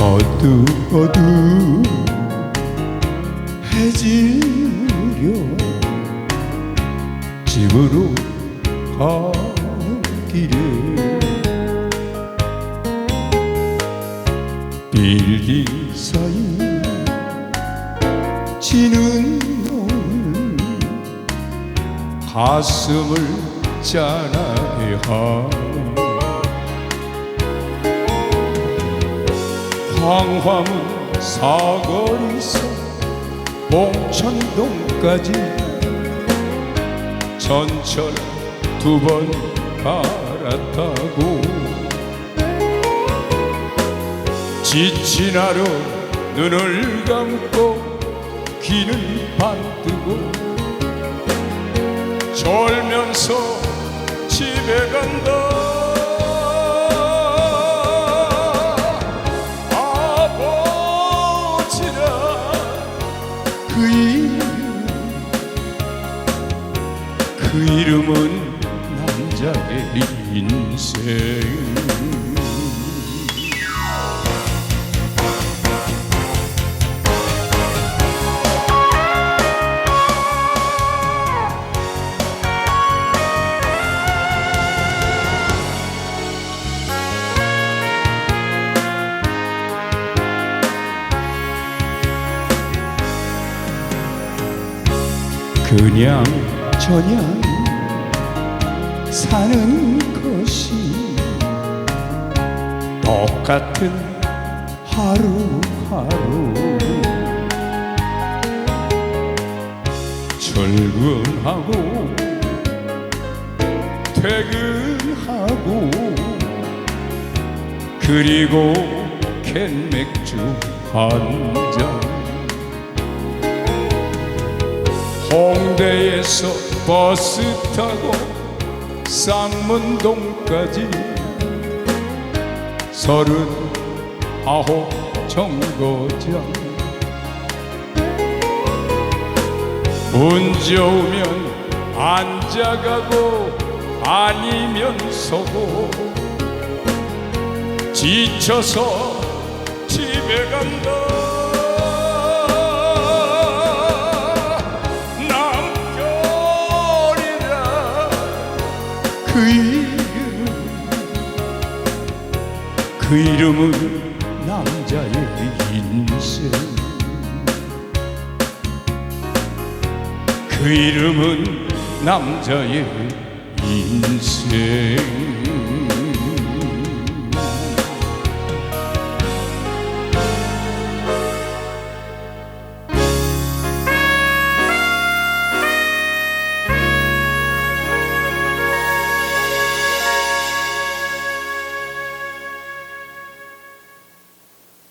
어두어두 해지려 집으로 가는 길에 빌딩 사이 지는 눈 가슴을 짠하게 하네 광화문 사거리서 봉천동까지 전철 두 번 갈아타고. 지친 하루 눈을 감고 귀는 반뜨고 졸면서 집에 간다 그냥 저냥 사는 것이 똑같은 하루하루 출근하고 퇴근하고 그리고 캔 맥주 한 잔 홍대에서 버스 타고 쌍문동까지 서른 아홉 정거장. 운 좋으면 앉아가고 아니면 서고 지쳐서 집에 간다 그 이름. 그 이름은 남자의 인생. 그 이름은 남자의 인생